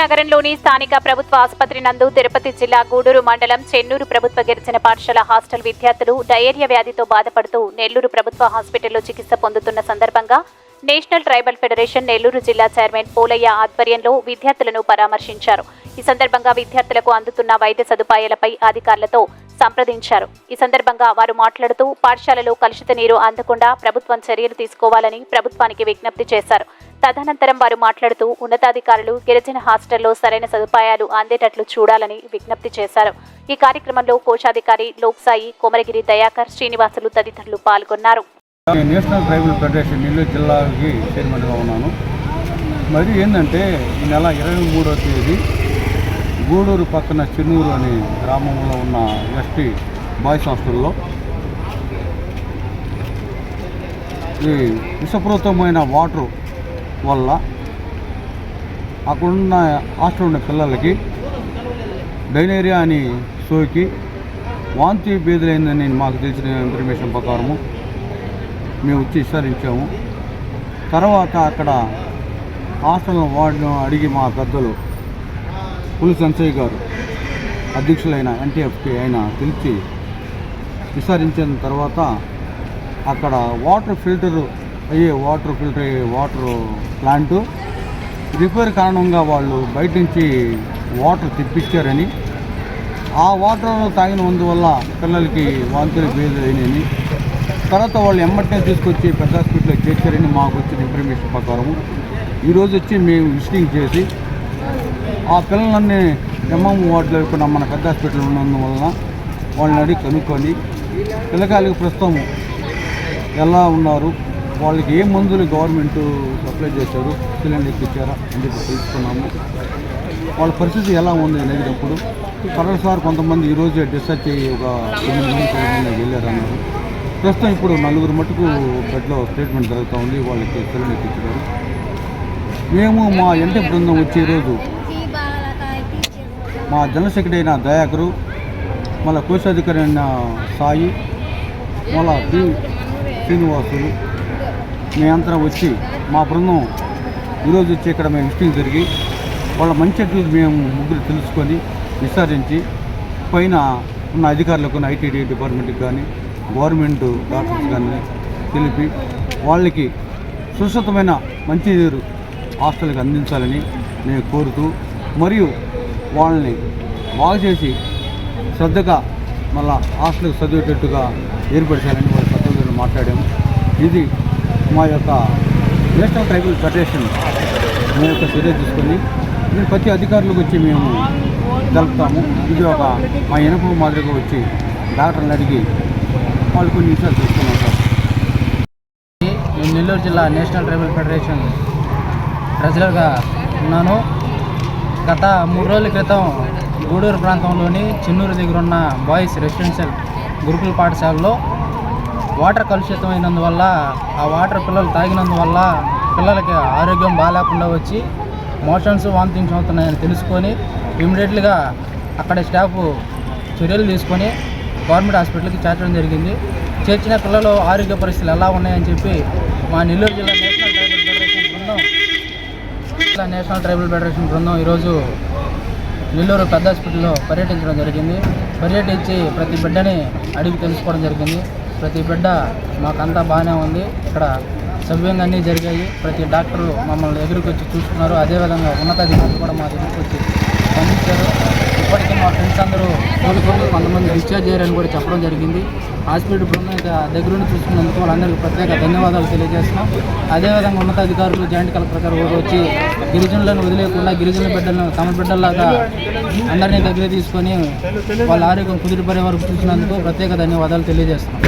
నగరంలోని స్థానిక ప్రభుత్వ ఆసుపత్రి నందు తిరుపతి జిల్లా గూడూరు మండలం చెన్నూరు ప్రభుత్వ గిరిజన పాఠశాల హాస్టల్ విద్యార్థులు డయేరియా వ్యాధితో బాధపడుతూ నెల్లూరు ప్రభుత్వ హాస్పిటల్లో చికిత్స పొందుతున్న సందర్భంగా నేషనల్ ట్రైబల్ ఫెడరేషన్ నెల్లూరు జిల్లా చైర్మన్ పోలయ్య ఆధ్వర్యంలో విద్యార్థులను పరామర్శించారు. ఈ సందర్భంగా విద్యార్థులకు అందుతున్న వైద్య సదుపాయాలపై అధికారులతో సంప్రదించారు. ఈ సందర్భంగా వారు మాట్లాడుతూ పాఠశాలలో కలుషిత నీరు అందకుండా ప్రభుత్వం చర్యలు తీసుకోవాలని ప్రభుత్వానికి విజ్ఞప్తి చేశారు. తదనంతరం వారు మాట్లాడుతూ ఉన్నతాధికారులు గిరిజన హాస్టల్లో సరైన సదుపాయాలు అందేటట్లు చూడాలని విజ్ఞప్తి చేశారు. ఈ కార్యక్రమంలో కోశాధికారి లోక్సాయి కొమరగిరి దయాకర్ శ్రీనివాసులు తదితరులు పాల్గొన్నారు. నేషనల్ ట్రైబల్ ఫెడరేషన్ నెల్లూరు జిల్లాకి చైర్మన్గా ఉన్నాను. మరి ఏంటంటే ఈ నెల ఇరవై మూడో తేదీ గూడూరు పక్కన చెన్నూరు అనే గ్రామంలో ఉన్న ఎస్టీ బాయ్స్ హాస్టల్లో ఈ విషపూరితమైన వాటర్ వల్ల అక్కడున్న హాస్టల్ ఉన్న పిల్లలకి డైనేరియా అని సోకి వాంతి బీదులైందని మాకు తెలిసిన ఇన్ఫర్మేషన్ ప్రకారము మేము వచ్చి విచారించాము. తర్వాత అక్కడ హాస్టల్ వార్డును అడిగి మా పెద్దలు పులి సంచయ్ గారు అధ్యక్షులైన ఎన్టీఎఫ్కి ఆయన పిలిచి విచారించిన తర్వాత అక్కడ వాటర్ ఫిల్టర్ అయ్యే వాటర్ ఫిల్టర్ అయ్యే వాటర్ ప్లాంటు. రిపేర్ కారణంగా వాళ్ళు బయట నుంచి వాటర్ తెప్పించారని. ఆ వాటర్ తాగినందువల్ల పిల్లలకి వాంతులు బేలు అయినాయని. తర్వాత వాళ్ళు ఎమ్మటనే తీసుకొచ్చి పెద్ద హాస్పిటల్లో చేర్చారని మాకు వచ్చిన ఇన్ఫర్మేషన్ ప్రకారం ఈరోజు వచ్చి మేము విజిటింగ్ చేసి ఆ పిల్లలన్నీ ఎంఎం వార్డులో ఇప్పుడు మన పెద్ద హాస్పిటల్ ఉన్నందువలన వాళ్ళని అడిగి కనుక్కొని పిల్లకాయలకు ప్రస్తుతం ఎలా ఉన్నారు? వాళ్ళకి ఏ మందులు గవర్నమెంట్ సప్లై చేశారు సిలిండర్ ఇచ్చారా అని చెప్పి తెలుసుకున్నాము. వాళ్ళ పరిస్థితి ఎలా ఉంది అనేది అప్పుడు కరెక్ట్ సార్ కొంతమంది ఈరోజు డిశ్చార్జ్ అయ్యి ఒక తొమ్మిది మంది తొమ్మిది మంది వెళ్ళారు అన్నారు ప్రస్తుతం ఇప్పుడు నలుగురు మటుకు బెడ్లో ట్రీట్మెంట్ జరుగుతూ ఉంది వాళ్ళకి సిలిండర్ ఇచ్చారు మేము మా ఎంట బృందం వచ్చి ఈరోజు మా జనరల్ సెక్రటరీ అయిన దయాకరు మళ్ళీ కోశాధికారి అయిన సాయి మళ్ళా శ్రీనివాసులు మేమంతా వచ్చి మా బృందం ఈరోజు వచ్చి ఇక్కడ మేము విజిటింగ్ జరిగి వాళ్ళ మంచి చెట్లు మేము ముగ్గురు తెలుసుకొని విచారించి పైన ఉన్న అధికారులకు ఐటీడీ డిపార్ట్మెంట్కి కానీ గవర్నమెంట్ డాక్టర్స్ కానీ తెలిపి వాళ్ళకి సురక్షితమైన మంచినీరు హాస్టల్కి అందించాలని మేము కోరుతూ మరియు వాళ్ళని బాగు చేసి శ్రద్ధగా మళ్ళా హాస్టల్కి చదివేటట్టుగా ఏర్పరచాలని వాళ్ళ పెద్దలతో మాట్లాడాము. ఇది మా యొక్క నేషనల్ ట్రైబల్ ఫెడరేషన్ మేము యొక్క చర్య తీసుకొని మీరు ప్రతి అధికారులకు వచ్చి మేము జరుపుతాము ఇది ఒక మా ఎనపు మాదిరిగా వచ్చి డాక్టర్ని అడిగి వాళ్ళు కొన్ని విషయాలు తీసుకున్నాం సార్. నేను నెల్లూరు జిల్లా నేషనల్ ట్రైబల్ ఫెడరేషన్ ట్రెజరర్గా ఉన్నాను. గత మూడు రోజుల క్రితం గూడూరు ప్రాంతంలోని చిన్నూరు దగ్గర ఉన్న బాయ్స్ రెసిడెన్షియల్ గురుకుల పాఠశాలలో వాటర్ కలుషితం అయినందువల్ల ఆ వాటర్ పిల్లలు తాగినందువల్ల పిల్లలకి ఆరోగ్యం బాగాలేకుండా వచ్చి మోషన్స్ వామిటింగ్స్ అవుతున్నాయని తెలుసుకొని ఇమీడియట్లీగా అక్కడ స్టాఫ్ చర్యలు తీసుకొని గవర్నమెంట్ హాస్పిటల్కి చేర్చడం జరిగింది. చేర్చిన పిల్లలు ఆరోగ్య పరిస్థితులు ఎలా ఉన్నాయని చెప్పి మా నెల్లూరు జిల్లా నేషనల్ ట్రైబల్ ఫెడరేషన్ బృందం జిల్లా నేషనల్ ట్రైబల్ ఫెడరేషన్ బృందం ఈరోజు నెల్లూరు పెద్ద హాస్పిటల్లో పర్యటించడం జరిగింది. పర్యటించి ప్రతి బిడ్డని అడిగి తెలుసుకోవడం జరిగింది. ప్రతి బిడ్డ మాకంతా బాగానే ఉంది. ఇక్కడ సవ్యంగా అన్నీ జరిగాయి. ప్రతి డాక్టరు మమ్మల్ని ఎదురుకు వచ్చి చూసుకున్నారు అదేవిధంగా ఉన్నతాధికారులు కూడా మా దగ్గరికి వచ్చి స్పందించారు. ఇప్పటికీ మా ఫ్రెండ్స్ అందరూ కోలుకొని కొంతమంది డిశ్చార్జ్ అయ్యారని కూడా చెప్పడం జరిగింది. హాస్పిటల్ బృందం ఇక దగ్గరుండి చూసుకున్నందుకు వాళ్ళందరికీ ప్రత్యేక ధన్యవాదాలు తెలియజేస్తున్నాం. అదేవిధంగా ఉన్నతాధికారులు జాయింట్ కలెక్టర్ గారు కూడా వచ్చి గిరిజనులను వదిలేకుండా గిరిజన బిడ్డలను తమ బిడ్డల్లాగా అందరినీ దగ్గర తీసుకొని వాళ్ళ ఆరోగ్యం కుదిరిపడే వరకు చూసినందుకు ప్రత్యేక ధన్యవాదాలు తెలియజేస్తున్నాం.